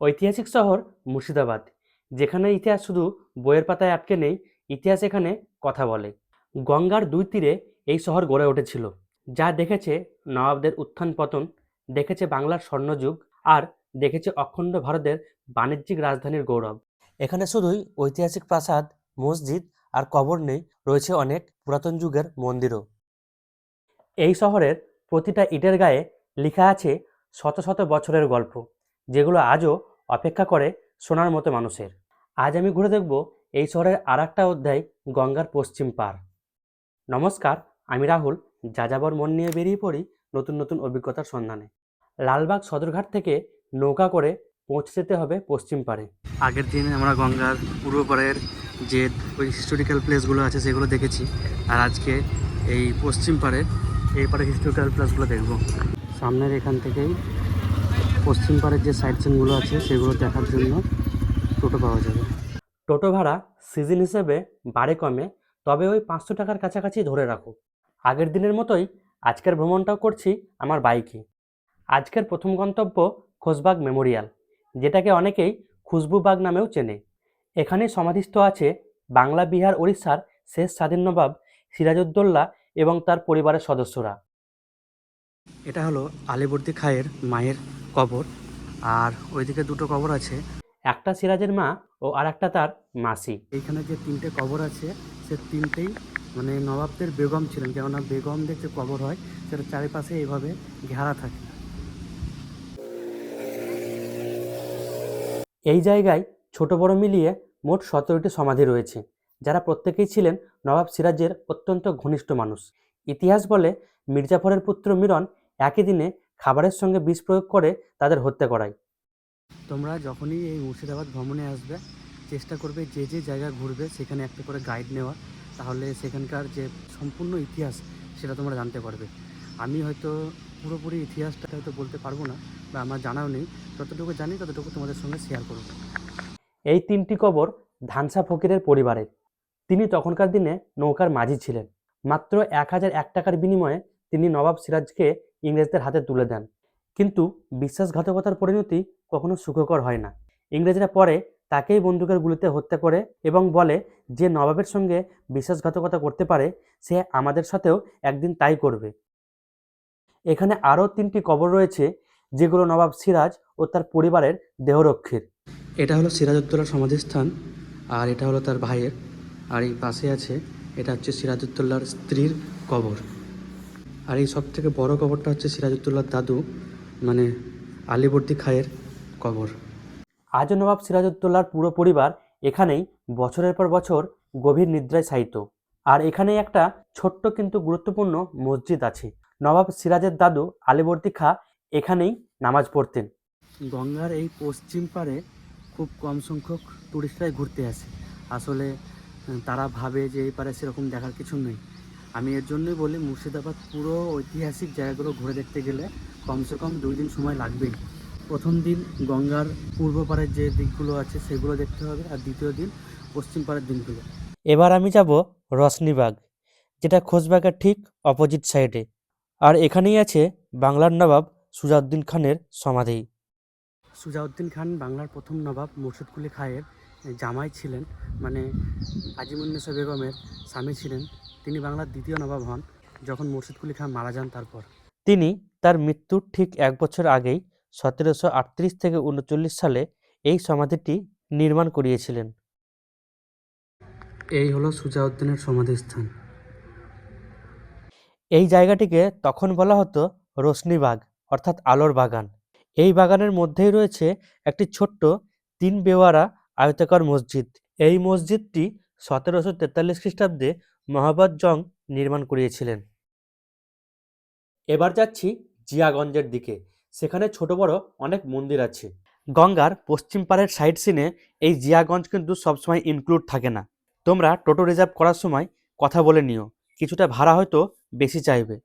ঐতিহাসিক শহর মুর্শিদাবাদ, যেখানে ইতিহাস শুধু বইয়ের পাতায় আটকে নেই, ইতিহাস এখানে কথা বলে। গঙ্গার দুই তীরে এই শহর গড়ে উঠেছিল, যা দেখেছে নবাবদের উত্থান পতন, দেখেছে বাংলার স্বর্ণযুগ, আর দেখেছে অখণ্ড ভারতের বাণিজ্যিক রাজধানীর গৌরব। এখানে শুধুই ঐতিহাসিক প্রাসাদ, মসজিদ, আর কবর নেই, রয়েছে অনেক পুরাতন যুগের মন্দিরও। এই শহরের প্রতিটা ইটের গায়ে লেখা আছে শত শত বছরের গল্প। যেগুলো আজও অপেক্ষা করে শোনার মতো মানুষের। আজ আমি ঘুরে দেখব এই শহরের আর একটা অধ্যায় গঙ্গার পশ্চিম পার। নমস্কার আমি রাহুল যাযাবর মন নিয়ে বেরিয়ে পড়ি নতুন নতুন অভিজ্ঞতার সন্ধানে। লালবাগ সদরঘাট থেকে নৌকা করে পৌঁছে যেতে হবে পশ্চিম পারে। আগের দিন আমরা গঙ্গার পূর্ব পাড়ের যে ওই হিস্টোরিক্যাল প্লেসগুলো আছে সেগুলো দেখেছি আর আজকে এই পশ্চিম পাড়ে এই পাড়ে হিস্টোরিক্যাল প্লেসগুলো দেখব। সামনের এখান থেকেই পশ্চিম পাড়ের যে সাইড সিনগুলো আছে সেগুলো দেখার জন্য টোটো পাওয়া যাবে। টোটো ভাড়া সিজন হিসেবে বাড়ে কমে তবে ওই পাঁচশো টাকার কাছাকাছি ধরে রাখো। আগের দিনের মতোই আজকের ভ্রমণটাও করছি আমার বাইকে আজকের প্রথম গন্তব্য খোসবাগ মেমোরিয়াল যেটাকে অনেকেই খুশবুবাগ নামেও চেনে। এখানে সমাধিস্থ আছে বাংলা বিহার ওড়িশার শেষ স্বাধীন নবাব সিরাজউদ্দৌলা এবং তার পরিবারের সদস্যরা। এটা হলো আলিবর্দী খায়ের মায়ের কবর আর ওইদিকে দুটো কবর আছে। একটা সিরাজের মা ও আর একটা তার মাসি। এইখানে যে তিনটে কবর আছে সে তিনটেই মানে নবাবদের বেগম ছিলেন কেননা বেগমদের যে কবর হয় সেটা চারিপাশে এইভাবে ঘেরা থাকে। এই জায়গায় ছোট বড় মিলিয়ে মোট সতেরোটি সমাধি রয়েছে যারা প্রত্যেকেই ছিলেন নবাব সিরাজের অত্যন্ত ঘনিষ্ঠ মানুষ। ইতিহাস বলে মির্জাফরের পুত্র মিরন একই দিনে খাবারের সঙ্গে বিষ প্রয়োগ করে তাদের হত্যা করায়। তোমরা যখনই এই মুর্শিদাবাদ ভ্রমণে আসবে চেষ্টা করবে যে যে জায়গা ঘুরবে সেখানে একটা করে গাইড নেওয়া তাহলে সেখানকার যে সম্পূর্ণ ইতিহাস সেটা তোমরা জানতে পারবে। আমি হয়তো পুরোপুরি ইতিহাসটা হয়তো বলতে পারব না বা আমার জানাও নেই। যতটুকু জানি ততটুকু তোমাদের সঙ্গে শেয়ার করব। এই তিনটি কবর ধানসা ফকিরের পরিবারের। তিনি তখনকার দিনে নৌকার মাঝি ছিলেন। মাত্র এক হাজার এক টাকার বিনিময়ে তিনি নবাব সিরাজকে ইংরেজদের হাতে তুলে দেন। কিন্তু বিশ্বাসঘাতকতার পরিণতি কখনো সুখকর হয় না। ইংরেজরা পরে তাকেই বন্দুকের গুলিতে হত্যা করে এবং বলে, যে নবাবের সঙ্গে বিশ্বাসঘাতকতা করতে পারে, সে আমাদের সাথেও একদিন তাই করবে। এখানে আরও তিনটি কবর রয়েছে, যেগুলো নবাব সিরাজ ও তার পরিবারের দেহরক্ষীর। এটা হলো সিরাজউদ্দৌলার সমাধিস্থান, আর এটা হলো তার ভাইয়ের। আর এই পাশে আছে, এটা হচ্ছে সিরাজউদ্দৌলার স্ত্রীর কবর। আর এই সব থেকে বড় কবরটা হচ্ছে সিরাজউদ্দৌলার দাদু মানে আলিবর্দী খায়ের কবর। আজও নবাব সিরাজউদ্দৌলার পুরো পরিবার এখানেই বছরের পর বছর গভীর নিদ্রায় শায়িত। আর এখানে একটা ছোট্ট কিন্তু গুরুত্বপূর্ণ মসজিদ আছে। নবাব সিরাজের দাদু আলিবর্দী খা এখানেই নামাজ পড়তেন। গঙ্গার এই পশ্চিম পারে খুব কম সংখ্যক টুরিস্টরাই ঘুরতে আসে। আসলে তারা ভাবে যে এই পারে সেরকম দেখার কিছু নেই। আমি এর জন্যই বলি মুর্শিদাবাদ পুরো ঐতিহাসিক জায়গাগুলো ঘুরে দেখতে গেলে কমসে কম দুই দিন সময় লাগবেই। প্রথম দিন গঙ্গার পূর্ব পাড়ের যে দিকগুলো আছে সেগুলো দেখতে হবে আর দ্বিতীয় দিন পশ্চিম পাড়ের দিনগুলো। এবার আমি যাব রশনিবাগ যেটা খোঁজবাগের ঠিক অপোজিট সাইডে আর এখানেই আছে বাংলার নবাব সুজাউদ্দিন খানের সমাধি। সুজাউদ্দিন খান বাংলার প্রথম নবাব মুর্শিদকুলি খায়ের জামাই ছিলেন মানে আজিমুন্নেসা বেগমের স্বামী ছিলেন। তিনি বাংলার দ্বিতীয় নবাব হন যখন মুর্শিদকুলি খান মারা যান তারপর। তিনি তার মৃত্যুর ঠিক এক বছর আগেই সতেরোশো আটত্রিশ থেকে উনচল্লিশ সালে এই সমাধিটি নির্মাণ করিয়েছিলেন। এই হলো সুজাউদ্দিনের সমাধিস্থান। এই জায়গাটিকে তখন বলা হতো রোশনিবাগ অর্থাৎ আলোর বাগান। এই বাগানের মধ্যেই রয়েছে একটি ছোট্ট তিন বেওয়ারা আয়তাকার মসজিদ। এই মসজিদটি সতেরোশো তেতাল্লিশ খ্রিস্টাব্দে মহাবত জং নির্মাণ করিয়েছিলেন। এবার যাচ্ছি জিয়াগঞ্জের দিকে। সেখানে ছোট বড় অনেক মন্দির আছে। গঙ্গার পশ্চিম পাড়ের সাইড সিনে এই জিয়াগঞ্জ কিন্তু সবসময় ইনক্লুড থাকে না। তোমরা টোটো রিজার্ভ করার সময় কথা বলে নিও, কিছুটা ভাড়া হয়তো বেশি চাইবে।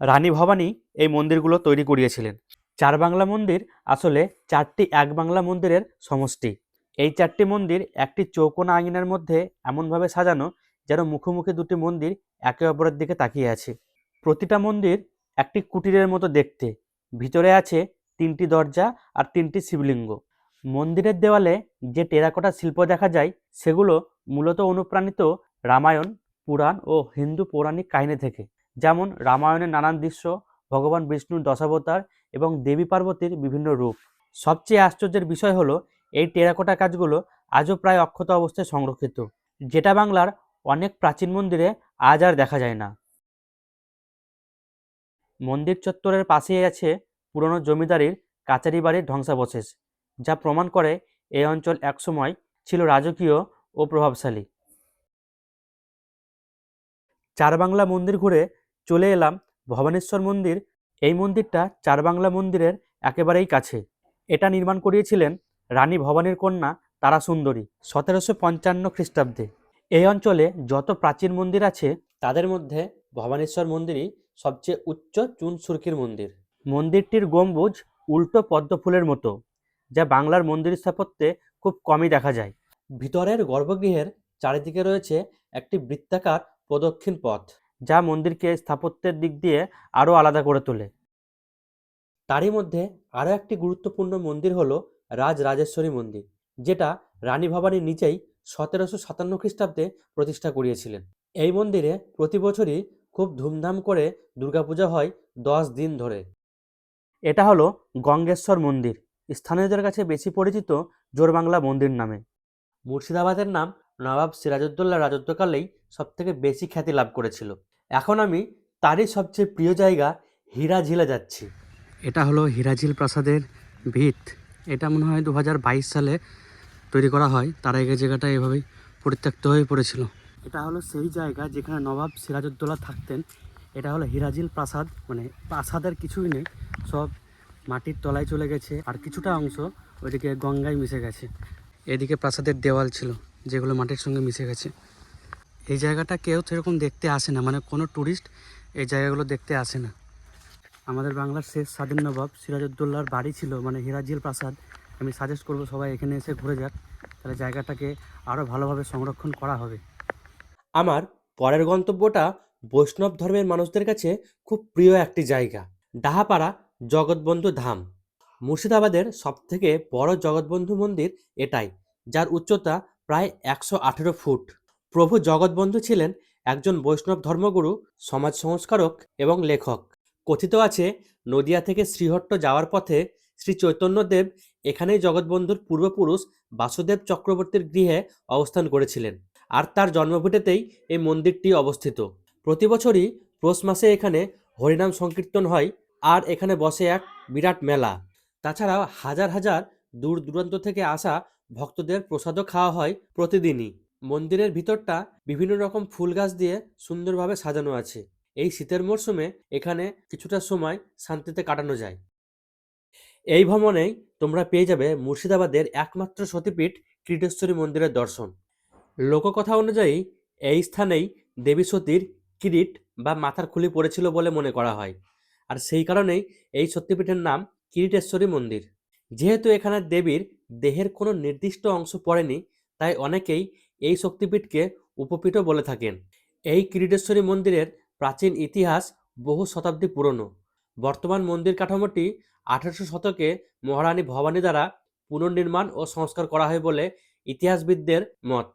রানী ভবানী এই মন্দিরগুলো তৈরি করিয়েছিলেন। চার বাংলা মন্দির আসলে চারটি এক বাংলা মন্দিরের সমষ্টি। এই চারটি মন্দির একটি চৌকোনা আঙিনার মধ্যে এমনভাবে সাজানো যেন মুখোমুখি দুটি মন্দির একে অপরের দিকে তাকিয়ে আছে। প্রতিটা মন্দির একটি কুটিরের মতো দেখতে। ভিতরে আছে তিনটি দরজা আর তিনটি শিবলিঙ্গ। মন্দিরের দেওয়ালে যে টেরাকোটা শিল্প দেখা যায়, সেগুলো মূলত অনুপ্রাণিত রামায়ণ, পুরাণ ও হিন্দু পৌরাণিক কাহিনী থেকে। যেমন রামায়ণের নানান দৃশ্য, ভগবান বিষ্ণুর দশাবতার এবং দেবী পার্বতীর বিভিন্ন রূপ। সবচেয়ে আশ্চর্যের বিষয় হলো, এই টেরাকোটা কাজগুলো আজও প্রায় অক্ষত অবস্থায় সংরক্ষিত। যেটা বাংলার অনেক প্রাচীন মন্দিরে আজ আর দেখা যায় না। মন্দির চত্বরের পাশেই আছে পুরনো জমিদারির কাচারি বাড়ির ধ্বংসাবশেষ, যা প্রমাণ করে এই অঞ্চল একসময় ছিল রাজকীয় ও প্রভাবশালী। চারবাংলা মন্দির ঘুরে চলে এলাম ভবানেশ্বর মন্দির। এই মন্দিরটা চারবাংলা মন্দিরের একেবারেই কাছে। এটা নির্মাণ করিয়েছিলেন রানী ভবানীর কন্যা তারা সুন্দরী সতেরোশো পঞ্চান্ন খ্রিস্টাব্দে। এই অঞ্চলে যত প্রাচীন মন্দির আছে তাদের মধ্যে ভবানেশ্বর মন্দিরই সবচেয়ে উচ্চ চুন সুরকির মন্দির। মন্দিরটির গম্বুজ উল্টো পদ্ম ফুলের মতো যা বাংলার মন্দির স্থাপত্যে খুব কমই দেখা যায়। ভিতরের গর্ভগৃহের চারিদিকে রয়েছে একটি বৃত্তাকার প্রদক্ষিণ পথ। যা মন্দিরকে স্থাপত্যের দিক দিয়ে আরও আলাদা করে তোলে। তারই মধ্যে আরও একটি গুরুত্বপূর্ণ মন্দির হলো রাজ রাজেশ্বরী মন্দির যেটা রানী ভবানী নিজেই সতেরোশো সাতান্ন খ্রিস্টাব্দে প্রতিষ্ঠা করিয়েছিলেন। এই মন্দিরে প্রতি বছরই খুব ধুমধাম করে দুর্গাপূজা হয় দশ দিন ধরে। এটা হলো গঙ্গেশ্বর মন্দির, স্থানীয়দের কাছে বেশি পরিচিত জোরবাংলা মন্দির নামে। মুর্শিদাবাদের নাম নবাব সিরাজউদ্দৌলা রাজত্বকালেই সবথেকে বেশি খ্যাতি লাভ করেছিল। এখন আমি তারই সবচেয়ে প্রিয় জায়গা হীরাঝিলে যাচ্ছি। এটা হলো হীরাঝিল প্রাসাদের ভিত। এটা মনে হয় দু হাজার বাইশ সালে তৈরি করা হয়, তার আগে জায়গাটা এভাবেই পরিত্যক্ত হয়ে পড়েছিল। এটা হলো সেই জায়গা যেখানে নবাব সিরাজউদ্দৌলা থাকতেন। এটা হলো হিরাজিল প্রাসাদ মানে প্রাসাদের কিছুই নেই, সব মাটির তলায় চলে গেছে, আর কিছুটা অংশ ওইদিকে গঙ্গায় মিশে গেছে। এদিকে প্রাসাদের দেওয়াল ছিল, যেগুলো মাটির সঙ্গে মিশে গেছে। এই জায়গাটা কেউ সেরকম দেখতে আসে না মানে কোনো ট্যুরিস্ট এই জায়গাগুলো দেখতে আসে না। আমাদের বাংলার শেষ স্বাধীন নবাব সিরাজউদ্দৌলার বাড়ি ছিল মানে হিরাজিল প্রাসাদ। আমি সাজেস্ট করব সবাই এখানে এসে ঘুরে যাক। তাহলে জায়গাটাকে আরও ভালোভাবে সংরক্ষণ করা হবে। আমার পরের গন্তব্যটা বৈষ্ণব ধর্মের মানুষদের কাছে খুব প্রিয় একটি জায়গা, ডাহাপাড়া জগৎবন্ধু ধাম। মুর্শিদাবাদের সবথেকে বড় জগৎবন্ধু মন্দির এটাই, যার উচ্চতা প্রায় একশো আঠেরো ফুট। প্রভু জগৎবন্ধু ছিলেন একজন বৈষ্ণব ধর্মগুরু, সমাজ সংস্কারক এবং লেখক। কথিত আছে, নদিয়া থেকে শ্রীহট্ট যাওয়ার পথে শ্রী চৈতন্যদেব এখানেই জগৎবন্ধুর পূর্বপুরুষ বাসুদেব চক্রবর্তীর গৃহে অবস্থান করেছিলেন আর তার জন্মভিটেতেই এই মন্দিরটি অবস্থিত। প্রতি বছরই পৌষ মাসে এখানে হরিনাম সংকীর্তন হয় আর এখানে বসে এক বিরাট মেলা। তাছাড়াও হাজার হাজার দূর দূরান্ত থেকে আসা ভক্তদের প্রসাদও খাওয়া হয় প্রতিদিনই। মন্দিরের ভিতরটা বিভিন্ন রকম ফুল গাছ দিয়ে সুন্দরভাবে সাজানো আছে। এই শীতের মরশুমে এখানে কিছুটা সময় শান্তিতে কাটানো যায়। এই ভ্রমণেই তোমরা পেয়ে যাবে মুর্শিদাবাদের একমাত্র সতীপীঠ ক্রীটেশ্বরী মন্দিরের দর্শন। লোককথা অনুযায়ী, এই স্থানেই দেবী সতীর কিরিট বা মাথার খুলি পড়েছিল বলে মনে করা হয়। আর সেই কারণেই এই সত্যপীঠের নাম কিরিটেশ্বরী মন্দির। যেহেতু এখানে দেবীর দেহের কোনো নির্দিষ্ট অংশ পড়েনি, তাই অনেকেই এই শক্তিপীঠকে উপপীঠও বলে থাকেন। এই কিরিটেশ্বরী মন্দিরের প্রাচীন ইতিহাস বহু শতাব্দী পুরনো। বর্তমান মন্দির কাঠামোটি আঠারোশো শতকে মহারানী ভবানী দ্বারা পুনর্নির্মাণ ও সংস্কার করা হয় বলে ইতিহাসবিদদের মত।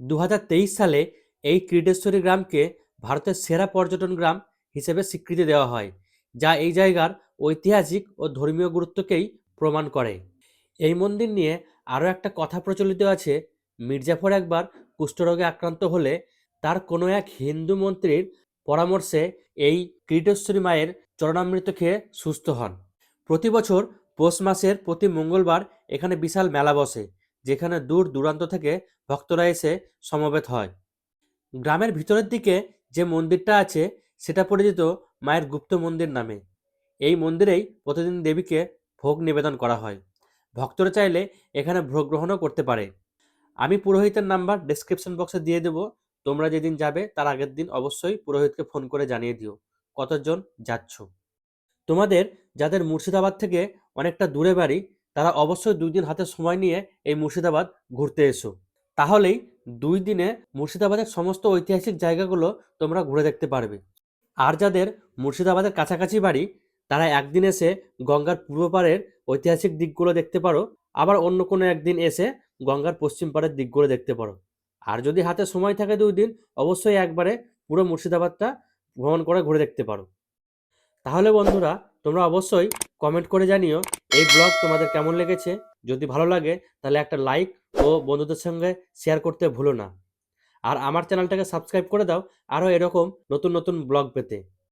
দু হাজার তেইশ সালে এই ক্রীটেশ্বরী গ্রামকে ভারতের সেরা পর্যটন গ্রাম হিসেবে স্বীকৃতি দেওয়া হয়, যা এই জায়গার ঐতিহাসিক ও ধর্মীয় গুরুত্বকেই প্রমাণ করে। এই মন্দির নিয়ে আরও একটা কথা প্রচলিত আছে, মির্জাফর একবার কুষ্ঠরোগে আক্রান্ত হলে তার কোনো এক হিন্দু মন্ত্রীর পরামর্শে এই ক্রীটেশ্বরী মায়ের চরণামৃত খেয়ে সুস্থ হন। প্রতি বছর পৌষ মাসের প্রতি মঙ্গলবার এখানে বিশাল মেলা বসে, যেখানে দূর দূরান্ত থেকে ভক্তরা এসে সমবেত হয়। গ্রামের ভিতরের দিকে যে মন্দিরটা আছে, সেটা পরিচিত মায়ের গুপ্ত মন্দির নামে। এই মন্দিরেই প্রতিদিন দেবীকে ভোগ নিবেদন করা হয়। ভক্তরা চাইলে এখানে ভোগ গ্রহণও করতে পারে। আমি পুরোহিতের নাম্বার ডেসক্রিপশন বক্সে দিয়ে দেবো। তোমরা যেদিন যাবে, তার আগের দিন অবশ্যই পুরোহিতকে ফোন করে জানিয়ে দিও। কতজন যাচ্ছ? তোমাদের যাদের মুর্শিদাবাদ থেকে অনেকটা দূরে বাড়ি, তারা অবশ্যই দুই দিন হাতে সময় নিয়ে এই মুর্শিদাবাদ ঘুরতে এসো। তাহলেই দুই দিনে মুর্শিদাবাদের সমস্ত ঐতিহাসিক জায়গাগুলো তোমরা ঘুরে দেখতে পারবে। আর যাদের মুর্শিদাবাদের কাছাকাছি বাড়ি, তারা একদিন এসে গঙ্গার পূর্ব পাড়ের ঐতিহাসিক দিকগুলো দেখতে পারো, আবার অন্য কোনো একদিন এসে গঙ্গার পশ্চিম পাড়ের দিকগুলো দেখতে পারো। আর যদি হাতে সময় থাকে দুই দিন, অবশ্যই একবারে পুরো মুর্শিদাবাদটা ভ্রমণ করে ঘুরে দেখতে পারো। তাহলে বন্ধুরা, তোমরা অবশ্যই কমেন্ট করে জানিও এই ব্লগ তোমাদের কেমন লেগেছে। যদি ভালো লাগে, তাহলে একটা লাইক ও বন্ধুদের সঙ্গে শেয়ার করতে ভুলো না। আর আমার চ্যানেলটাকে সাবস্ক্রাইব করে দাও, আরও এরকম নতুন নতুন ব্লগ পেতে।